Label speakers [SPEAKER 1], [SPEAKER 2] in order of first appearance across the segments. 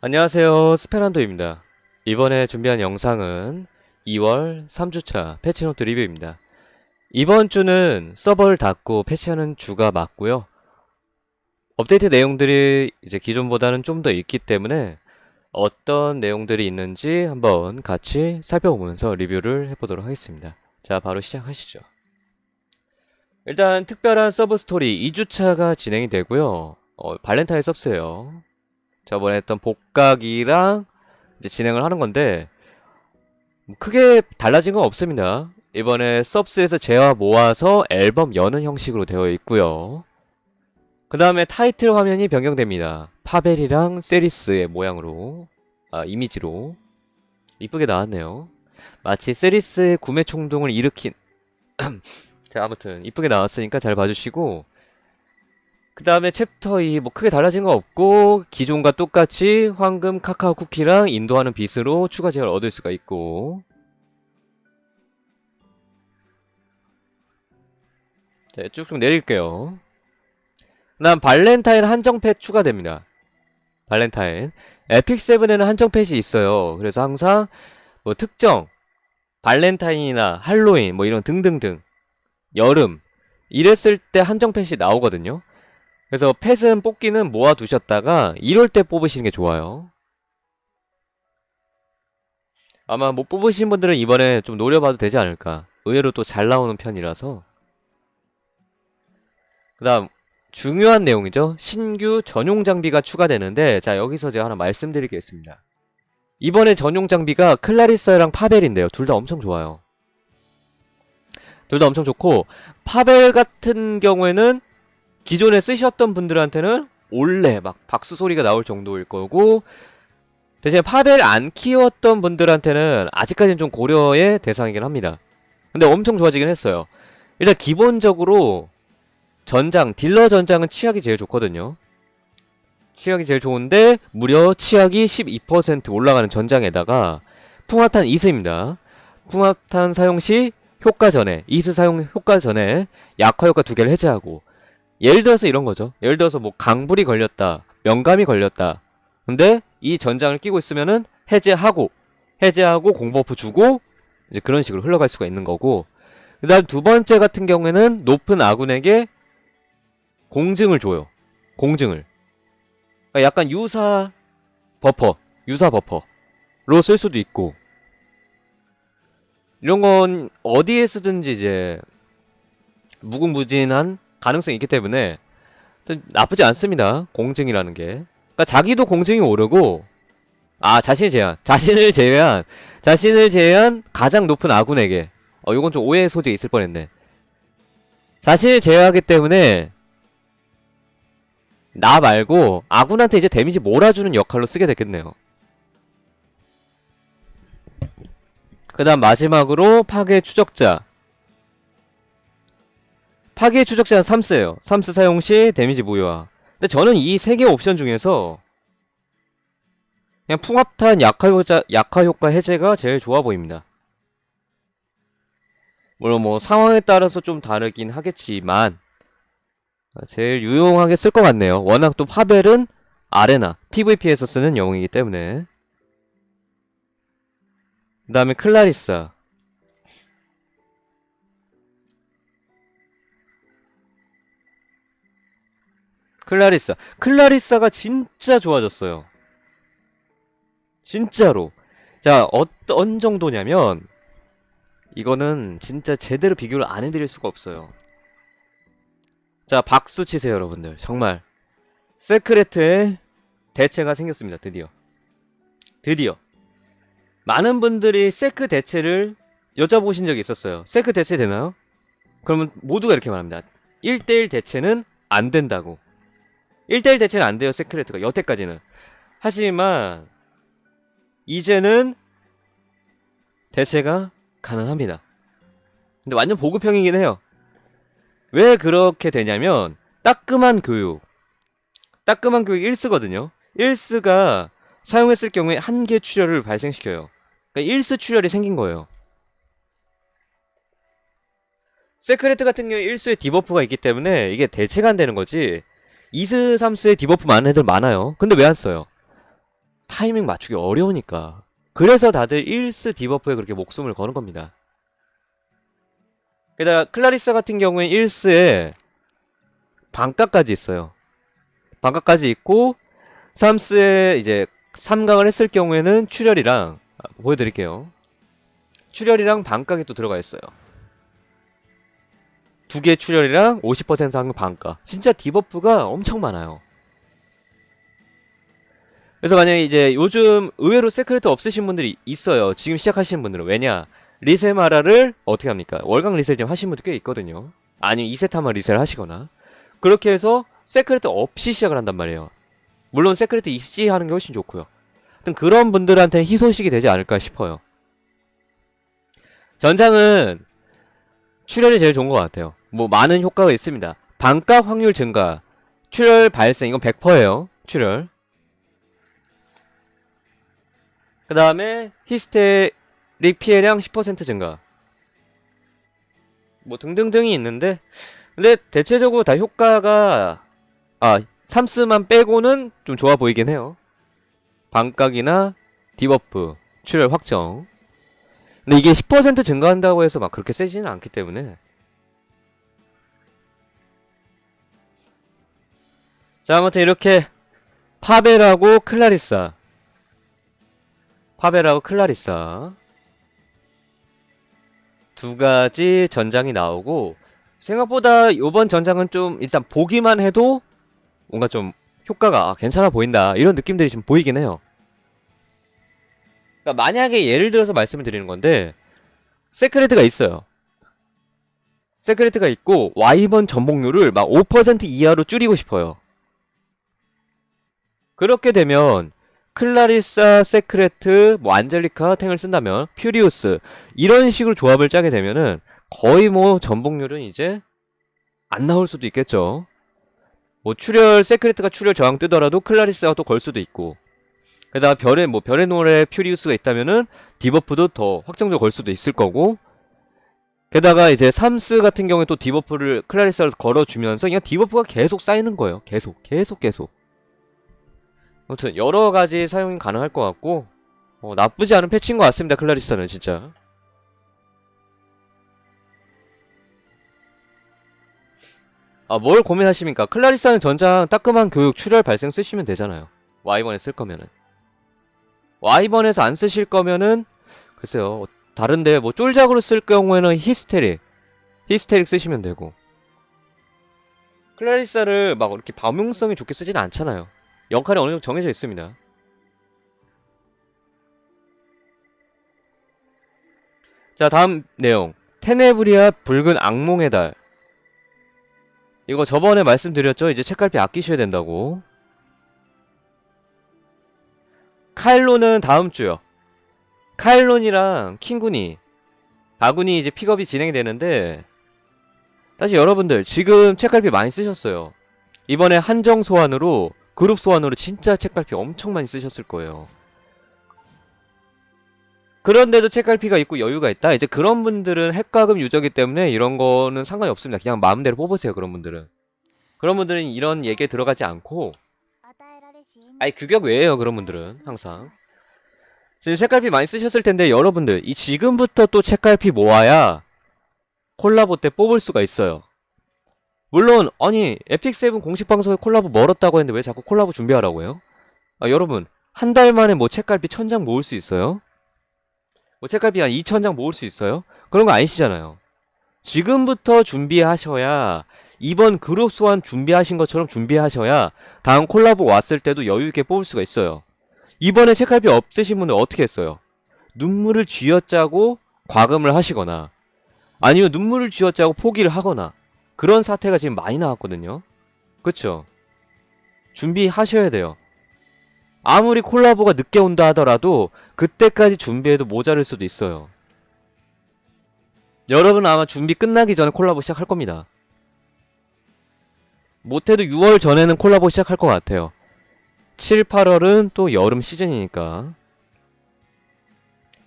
[SPEAKER 1] 안녕하세요. 스페란도입니다. 이번에 준비한 영상은 2월 3주차 패치노트 리뷰입니다. 이번 주는 서버를 닫고 패치하는 주가 맞고요. 업데이트 내용들이 이제 기존보다는 좀 더 있기 때문에 어떤 내용들이 있는지 한번 같이 살펴보면서 리뷰를 해보도록 하겠습니다. 자, 바로 시작하시죠. 일단 특별한 서브 스토리 2주차가 진행이 되고요. 어, 발렌타인 서브스예요. 저번에 했던 복각이랑 이제 진행을 하는 건데 뭐 크게 달라진 건 없습니다. 이번에 서브스에서 재화 모아서 앨범 여는 형식으로 되어 있고요. 그 다음에 타이틀 화면이 변경됩니다. 파벨이랑 세리스의 모양으로 아 이미지로 이쁘게 나왔네요. 마치 세리스의 구매衝동을 일으킨 자 아무튼 이쁘게 나왔으니까 잘 봐주시고 그 다음에 챕터 2, 뭐 크게 달라진 거 없고, 기존과 똑같이 황금 카카오 쿠키랑 인도하는 빛으로 추가 제어를 얻을 수가 있고. 자, 쭉쭉 내릴게요. 그 다음 발렌타인 한정팻 추가됩니다. 발렌타인. 에픽7에는 한정팻이 있어요. 그래서 항상 뭐 특정, 발렌타인이나 할로윈, 뭐 이런 등등등. 여름. 이랬을 때 한정팻이 나오거든요. 그래서 펫은 뽑기는 모아두셨다가 이럴 때 뽑으시는 게 좋아요. 아마 못 뽑으신 분들은 이번에 좀 노려봐도 되지 않을까. 의외로 또 잘 나오는 편이라서. 그 다음, 중요한 내용이죠. 신규 전용 장비가 추가되는데, 자, 여기서 제가 하나 말씀드리겠습니다. 이번에 전용 장비가 클라리스랑 파벨인데요. 둘 다 엄청 좋아요. 둘 다 엄청 좋고, 파벨 같은 경우에는 기존에 쓰셨던 분들한테는 올레 막 박수 소리가 나올 정도일 거고 대신에 파벨 안 키웠던 분들한테는 아직까지는 좀 고려의 대상이긴 합니다. 근데 엄청 좋아지긴 했어요. 일단 기본적으로 전장, 딜러 전장은 치약이 제일 좋거든요. 치약이 제일 좋은데 무려 치약이 12% 올라가는 전장에다가 풍화탄 2스입니다. 풍화탄 사용 시 효과 전에, 2스 사용 효과 전에 약화 효과 두 개를 해제하고 예를 들어서 이런 거죠. 예를 들어서 뭐 강불이 걸렸다, 명감이 걸렸다. 근데 이 전장을 끼고 있으면은 해제하고 해제하고 공버프 주고 이제 그런 식으로 흘러갈 수가 있는 거고. 그다음 두 번째 같은 경우에는 높은 아군에게 공증을 줘요. 공증을. 그러니까 약간 유사 버퍼, 유사 버퍼로 쓸 수도 있고. 이런 건 어디에 쓰든지 이제 무궁무진한 가능성이 있기 때문에 나쁘지 않습니다. 공증이라는 게. 그러니까 자기도 공증이 오르고 아 자신을 제한 자신을 제외한 자신을 제외한 가장 높은 아군에게 어 요건 좀 오해 소지가 있을 뻔했네. 자신을 제외하기 때문에 나 말고 아군한테 이제 데미지 몰아주는 역할로 쓰게 됐겠네요. 그 다음 마지막으로 파괴 추적자 파괴 추적자는 3스예요. 3스 사용 시 데미지 무효화. 근데 저는 이 세 개 옵션 중에서 그냥 풍합탄 약화 효과, 약화 효과 해제가 제일 좋아 보입니다. 물론 뭐 상황에 따라서 좀 다르긴 하겠지만 제일 유용하게 쓸 것 같네요. 워낙 또 파벨은 아레나, PVP에서 쓰는 영웅이기 때문에 그 다음에 클라리사 클라리사. 클라리사가 진짜 좋아졌어요. 진짜로. 자, 어떤 정도냐면, 이거는 진짜 제대로 비교를 안 해드릴 수가 없어요. 자, 박수 치세요, 여러분들. 정말. 세크레트의 대체가 생겼습니다, 드디어. 드디어. 많은 분들이 세크 대체를 여쭤보신 적이 있었어요. 세크 대체 되나요? 그러면 모두가 이렇게 말합니다. 1대1 대체는 안 된다고. 1대1 대체는 안 돼요, 세크레트가. 여태까지는. 하지만, 이제는 대체가 가능합니다. 근데 완전 보급형이긴 해요. 왜 그렇게 되냐면, 따끔한 교육. 따끔한 교육 1스거든요. 1스가 사용했을 경우에 한계 출혈을 발생시켜요. 그러니까 1스 출혈이 생긴 거예요. 세크레트 같은 경우에 1수에 디버프가 있기 때문에 이게 대체가 안 되는 거지. 2스, 3스에 디버프 많은 애들 많아요. 근데 왜 안 써요? 타이밍 맞추기 어려우니까. 그래서 다들 1스 디버프에 그렇게 목숨을 거는 겁니다. 게다가 클라리사 같은 경우엔 1스에 반가까지 있어요. 반가까지 있고 3스에 이제 3강을 했을 경우에는 출혈이랑 아, 보여드릴게요. 출혈이랑 반각이 또 들어가 있어요. 두 개의 출혈이랑 50% 하는 반가. 진짜 디버프가 엄청 많아요. 그래서 만약에 이제 요즘 의외로 세크레트 없으신 분들이 있어요. 지금 시작하시는 분들은. 왜냐? 리세마라를 어떻게 합니까? 월강 리셀 지금 하시는 분들 꽤 있거든요. 아니면 2세타만 리셀 하시거나. 그렇게 해서 세크레트 없이 시작을 한단 말이에요. 물론 세크레트 있이 하는 게 훨씬 좋고요. 하여튼 그런 분들한테는 희소식이 되지 않을까 싶어요. 전장은 출혈이 제일 좋은 것 같아요. 뭐 많은 효과가 있습니다. 반값 확률 증가, 출혈 발생 이건 100%예요. 출혈. 그 다음에 히스테릭 피해량 10% 증가. 뭐 등등등이 있는데 근데 대체적으로 다 효과가 아 3스만 빼고는 좀 좋아 보이긴 해요. 반각이나 디버프, 출혈 확정. 근데 이게 10% 증가한다고 해서 막 그렇게 세지는 않기 때문에 자 아무튼 이렇게 파벨하고 클라리사 파벨하고 클라리사 두 가지 전장이 나오고 생각보다 이번 전장은 좀 일단 보기만 해도 뭔가 좀 효과가 아, 괜찮아 보인다 이런 느낌들이 좀 보이긴 해요. 그러니까 만약에 예를 들어서 말씀을 드리는 건데 세크레트가 있어요. 세크레트가 있고 와이번 전복률을 막 5% 이하로 줄이고 싶어요. 그렇게 되면 클라리사, 세크레트, 뭐 안젤리카 탱을 쓴다면 퓨리우스 이런 식으로 조합을 짜게 되면은 거의 뭐 전복률은 이제 안 나올 수도 있겠죠. 뭐 출혈 세크레트가 출혈 저항 뜨더라도 클라리스가 또 걸 수도 있고 게다가 별의 뭐 별의 노래 퓨리우스가 있다면은 디버프도 더 확정적으로 걸 수도 있을 거고 게다가 이제 삼스 같은 경우에 또 디버프를 클라리스를 걸어주면서 그냥 디버프가 계속 쌓이는 거예요. 계속 계속 계속. 아무튼 여러 가지 사용이 가능할 것 같고 어, 나쁘지 않은 패치인 것 같습니다. 클라리스는 진짜. 아, 뭘 고민하십니까? 클라리사는 전장 따끔한 교육 출혈 발생 쓰시면 되잖아요. 와이번에 쓸 거면은. 와이번에서 안 쓰실 거면은, 글쎄요, 다른데 뭐 쫄작으로 쓸 경우에는 히스테릭. 히스테릭 쓰시면 되고. 클라리사를 막 이렇게 범용성이 좋게 쓰지는 않잖아요. 역할이 어느 정도 정해져 있습니다. 자, 다음 내용. 테네브리아 붉은 악몽의 달. 이거 저번에 말씀드렸죠? 이제 책갈피 아끼셔야 된다고. 카일론은 다음 주요. 카일론이랑 킹군이 바군이 이제 픽업이 진행이 되는데 다시 여러분들 지금 책갈피 많이 쓰셨어요. 이번에 한정 소환으로 그룹 소환으로 진짜 책갈피 엄청 많이 쓰셨을 거예요. 그런데도 책갈피가 있고 여유가 있다. 이제 그런 분들은 핵가금 유저기 때문에 이런 거는 상관이 없습니다. 그냥 마음대로 뽑으세요. 그런 분들은. 그런 분들은 이런 얘기에 들어가지 않고 아니 규격 외에요. 그런 분들은 항상. 지금 책갈피 많이 쓰셨을 텐데 여러분들 이 지금부터 또 책갈피 모아야 콜라보 때 뽑을 수가 있어요. 물론 아니 에픽세븐 공식 방송에 콜라보 멀었다고 했는데 왜 자꾸 콜라보 준비하라고 해요? 아, 여러분 한 달 만에 뭐 책갈피 천장 모을 수 있어요? 뭐 책갈피 한 2천 장 모을 수 있어요? 그런 거 아니시잖아요. 지금부터 준비하셔야 이번 그룹 소환 준비하신 것처럼 준비하셔야 다음 콜라보 왔을 때도 여유 있게 뽑을 수가 있어요. 이번에 책갈피 없으신 분은 어떻게 했어요? 눈물을 쥐어짜고 과금을 하시거나 아니면 눈물을 쥐어짜고 포기를 하거나 그런 사태가 지금 많이 나왔거든요. 그쵸? 준비하셔야 돼요. 아무리 콜라보가 늦게 온다 하더라도 그때까지 준비해도 모자랄 수도 있어요. 여러분 아마 준비 끝나기 전에 콜라보 시작할 겁니다. 못해도 6월 전에는 콜라보 시작할 것 같아요. 7, 8월은 또 여름 시즌이니까.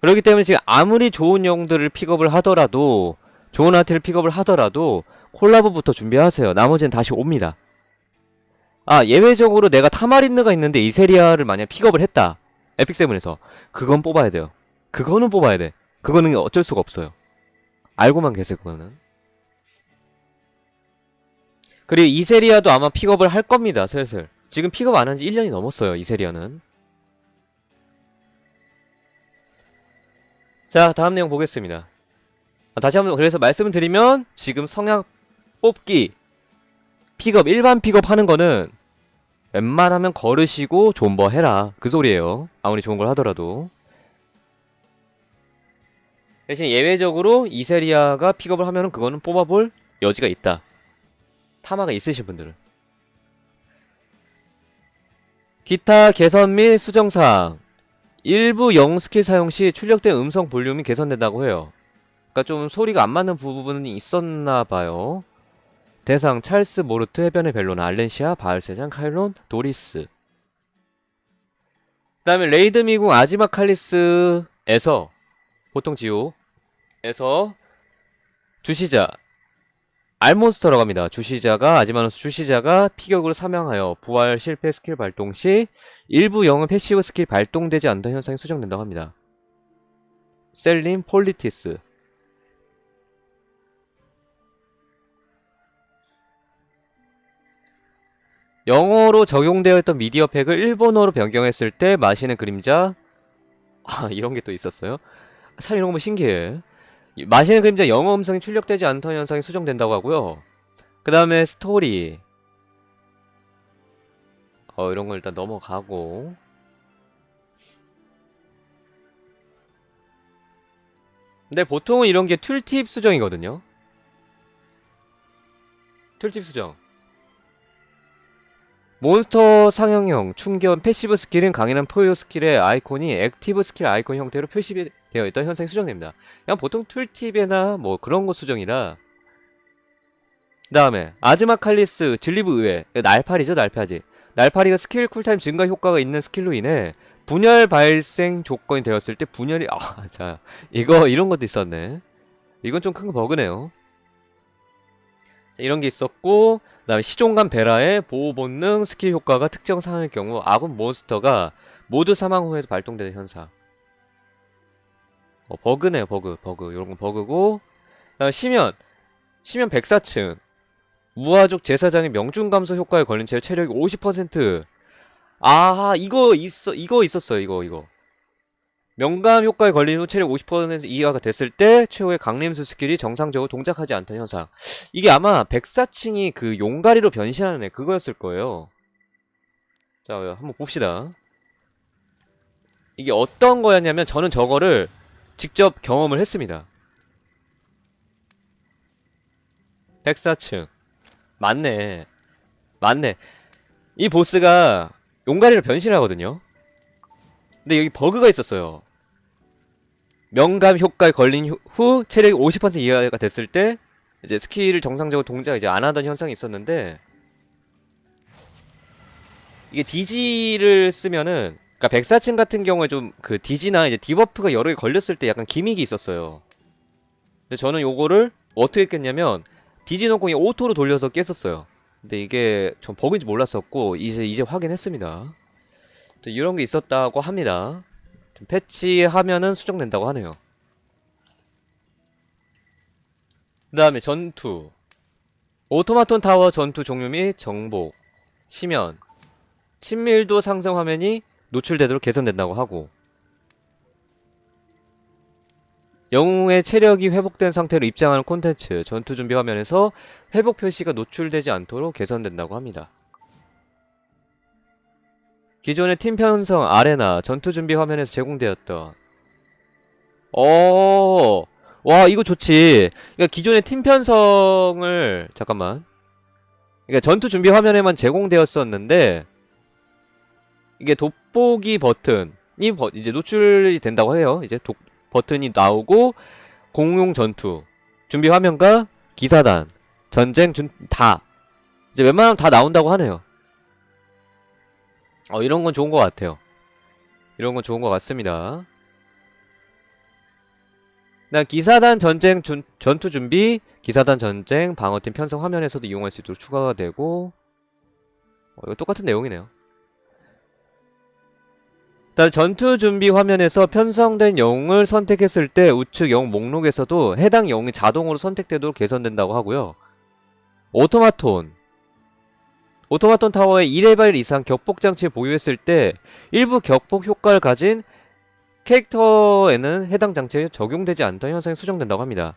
[SPEAKER 1] 그렇기 때문에 지금 아무리 좋은 영들을 픽업을 하더라도 좋은 아트를 픽업을 하더라도 콜라보부터 준비하세요. 나머지는 다시 옵니다. 아 예외적으로 내가 타마린느가 있는데 이세리아를 만약 픽업을 했다. 에픽 세븐에서 그건 뽑아야 돼요. 그거는 뽑아야 돼. 그거는 어쩔 수가 없어요. 알고만 계세요, 그거는. 그리고 이세리아도 아마 픽업을 할 겁니다, 슬슬. 지금 픽업 안 한 지 1년이 넘었어요, 이세리아는. 자, 다음 내용 보겠습니다. 아, 다시 한번 그래서 말씀을 드리면 지금 성향 뽑기. 픽업 일반 픽업 하는 거는 웬만하면 걸으시고 존버 해라. 그 소리예요. 아무리 좋은 걸 하더라도. 대신 예외적으로 이세리아가 픽업을 하면은 그거는 뽑아볼 여지가 있다. 타마가 있으신 분들은. 기타 개선 및 수정사항. 일부 영 스킬 사용 시 출력된 음성 볼륨이 개선된다고 해요. 그러니까 좀 소리가 안 맞는 부분이 있었나 봐요. 대상 찰스 모르트 해변의 벨로나 알렌시아 바알세장 카일론 도리스 그 다음에 레이드 미궁 아지마 칼리스에서 보통 지옥에서 주시자 알몬스터라고 합니다. 주시자가 아지마노스 주시자가 피격으로 사망하여 부활 실패 스킬 발동 시 일부 영은 패시브 스킬 발동되지 않던 현상이 수정된다고 합니다. 셀린 폴리티스 영어로 적용되어 있던 미디어 팩을 일본어로 변경했을 때 마시는 그림자? 아 이런 게 또 있었어요? 참 이런 거 보면 신기해. 이 마시는 그림자 영어 음성이 출력되지 않던 현상이 수정된다고 하고요. 그 다음에 스토리. 어 이런 거 일단 넘어가고. 근데 보통은 이런 게 툴팁 수정이거든요. 툴팁 수정 몬스터 상영형 충견 패시브 스킬은 강인한 포효 스킬의 아이콘이 액티브 스킬 아이콘 형태로 표시되어 있던 현상이 수정됩니다. 그냥 보통 툴팁이나 뭐 그런 거 수정이라. 그 다음에 아즈마 칼리스 진리부 의회 날파리죠 날파리. 날파리가 스킬 쿨타임 증가 효과가 있는 스킬로 인해 분열 발생 조건이 되었을 때 분열이 아자 이거 이런 것도 있었네. 이건 좀 큰 버그네요 이런 게 있었고 그 다음에 시종간 베라의 보호 본능 스킬 효과가 특정 상황의 경우 아군 몬스터가 모두 사망 후에도 발동되는 현상. 어, 버그네요, 버그, 버그. 이런 건 버그고. 그다음에 시면, 시면 104층. 우아족 제사장의 명중 감소 효과에 걸린 채 체력이 50%. 아, 이거 있어, 이거 있었어요, 이거, 이거. 명감 효과에 걸린 후 체력 50% 이하가 됐을 때 최후의 강림수 스킬이 정상적으로 동작하지 않던 현상. 이게 아마 백사칭이 그 용가리로 변신하는 애 그거였을 거예요. 자, 한번 봅시다. 이게 어떤 거였냐면 저는 저거를 직접 경험을 했습니다. 백사층. 맞네. 맞네. 이 보스가 용가리로 변신하거든요. 근데 여기 버그가 있었어요. 명감 효과에 걸린 후, 후 체력이 50% 이하가 됐을 때 이제 스킬을 정상적으로 동작 이제 안 하던 현상이 있었는데 이게 디지를 쓰면은 그러니까 백사층 같은 경우에 좀 그 디지나 이제 디버프가 여러 개 걸렸을 때 약간 기믹이 있었어요. 근데 저는 요거를 어떻게 깼냐면 디지 농공이 오토로 돌려서 깼었어요. 근데 이게 전 버그인지 몰랐었고 이제 이제 확인했습니다. 또 이런 게 있었다고 합니다. 좀 패치하면은 수정된다고 하네요. 그 다음에 전투. 오토마톤 타워 전투 종류 및 정복, 시면, 친밀도 상승 화면이 노출되도록 개선된다고 하고 영웅의 체력이 회복된 상태로 입장하는 콘텐츠 전투 준비 화면에서 회복 표시가 노출되지 않도록 개선된다고 합니다. 기존의 팀 편성 아레나 전투 준비 화면에서 제공되었던 어, 와 이거 좋지. 그러니까 기존의 팀 편성을 잠깐만. 그러니까 전투 준비 화면에만 제공되었었는데 이게 돋보기 버튼이 버, 이제 노출이 된다고 해요. 이제 도, 버튼이 나오고 공용 전투 준비 화면과 기사단 전쟁 준, 다 이제 웬만하면 다 나온다고 하네요. 어, 이런 건 좋은 것 같아요. 이런 건 좋은 것 같습니다. 나 기사단 전쟁 준, 전투 준비, 기사단 전쟁 방어팀 편성 화면에서도 이용할 수 있도록 추가가 되고 어, 이거 똑같은 내용이네요. 다음 전투 준비 화면에서 편성된 영웅을 선택했을 때 우측 영웅 목록에서도 해당 영웅이 자동으로 선택되도록 개선된다고 하고요. 오토마톤 오토마톤 타워에 2레벨 이상 격폭 장치를 보유했을 때 일부 격폭 효과를 가진 캐릭터에는 해당 장치에 적용되지 않던 현상이 수정된다고 합니다.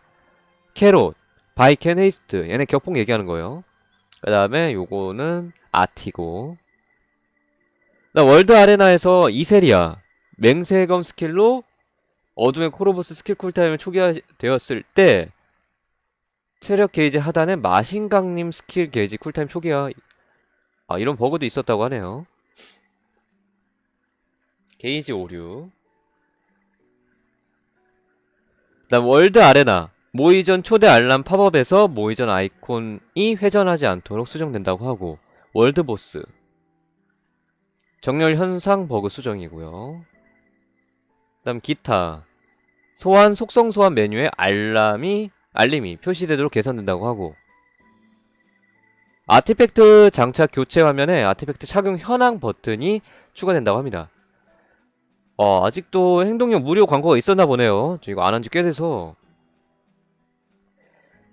[SPEAKER 1] 캐롯, 바이켄 헤이스트 얘네 격폭 얘기하는 거예요. 그 다음에 요거는 아티고 나 월드 아레나에서 이세리아 맹세검 스킬로 어둠의 코로보스 스킬 쿨타임을 초기화되었을 때 체력 게이지 하단에 마신강림 스킬 게이지 쿨타임 초기화 아 이런 버그도 있었다고 하네요. 게이지 오류. 그다음 월드 아레나. 모의전 초대 알람 팝업에서 모의전 아이콘이 회전하지 않도록 수정된다고 하고 월드 보스. 정렬 현상 버그 수정이고요. 그 다음 기타. 소환 속성 소환 메뉴에 알람이 알림이 표시되도록 개선된다고 하고 아티팩트 장착 교체 화면에 아티팩트 착용 현황 버튼이 추가된다고 합니다. 어, 아직도 행동용 무료 광고가 있었나 보네요. 저 이거 안 한 지 꽤 돼서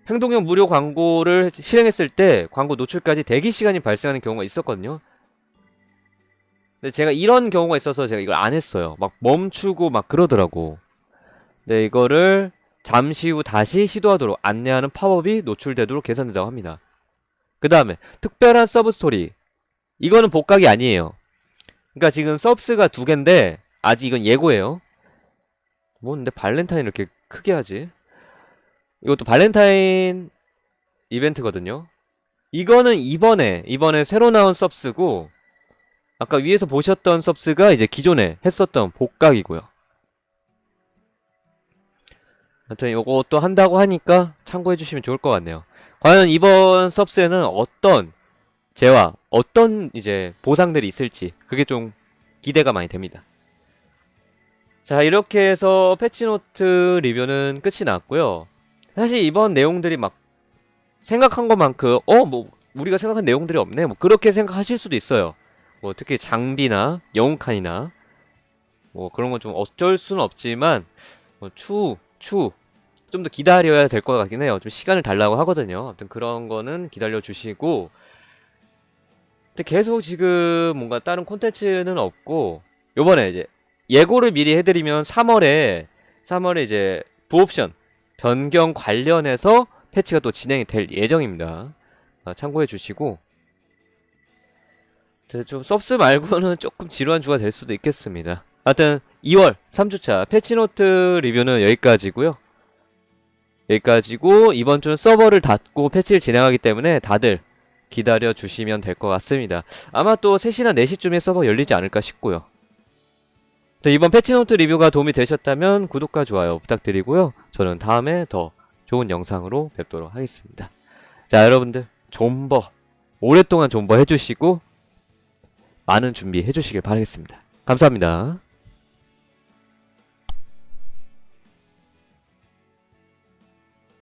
[SPEAKER 1] 행동용 무료 광고를 실행했을 때 광고 노출까지 대기 시간이 발생하는 경우가 있었거든요. 근데 제가 이런 경우가 있어서 제가 이걸 안 했어요. 막 멈추고 막 그러더라고. 근데 이거를 잠시 후 다시 시도하도록 안내하는 팝업이 노출되도록 개선된다고 합니다. 그 다음에 특별한 서브 스토리. 이거는 복각이 아니에요. 그러니까 지금 서브스가 두 개인데 아직 이건 예고예요. 뭐 근데 발렌타인 이렇게 크게 하지? 이것도 발렌타인 이벤트거든요. 이거는 이번에 이번에 새로 나온 서브스고 아까 위에서 보셨던 서브스가 이제 기존에 했었던 복각이고요. 하여튼 요것도 한다고 하니까 참고해 주시면 좋을 것 같네요. 과연 이번 서브스에는 어떤 재화, 어떤 이제 보상들이 있을지 그게 좀 기대가 많이 됩니다. 자, 이렇게 해서 패치노트 리뷰는 끝이 났고요. 사실 이번 내용들이 막 생각한 것만큼 어, 뭐 우리가 생각한 내용들이 없네. 뭐 그렇게 생각하실 수도 있어요. 뭐 특히 장비나 영웅 칸이나 뭐 그런 건 좀 어쩔 수는 없지만 뭐 추, 추. 좀 더 기다려야 될 것 같긴 해요. 좀 시간을 달라고 하거든요. 아무튼 그런 거는 기다려 주시고 근데 계속 지금 뭔가 다른 콘텐츠는 없고 요번에 이제 예고를 미리 해드리면 3월에 3월에 이제 부옵션 변경 관련해서 패치가 또 진행이 될 예정입니다. 아, 참고해 주시고 네, 좀 서브스 말고는 조금 지루한 주가 될 수도 있겠습니다. 하여튼 2월 3주차 패치노트 리뷰는 여기까지고요. 여기까지고 이번 주는 서버를 닫고 패치를 진행하기 때문에 다들 기다려 주시면 될 것 같습니다. 아마 또 3시나 4시쯤에 서버 열리지 않을까 싶고요. 네, 이번 패치노트 리뷰가 도움이 되셨다면 구독과 좋아요 부탁드리고요. 저는 다음에 더 좋은 영상으로 뵙도록 하겠습니다. 자, 여러분들 존버 오랫동안 존버 해주시고 많은 준비 해 주시길 바라겠습니다. 감사합니다.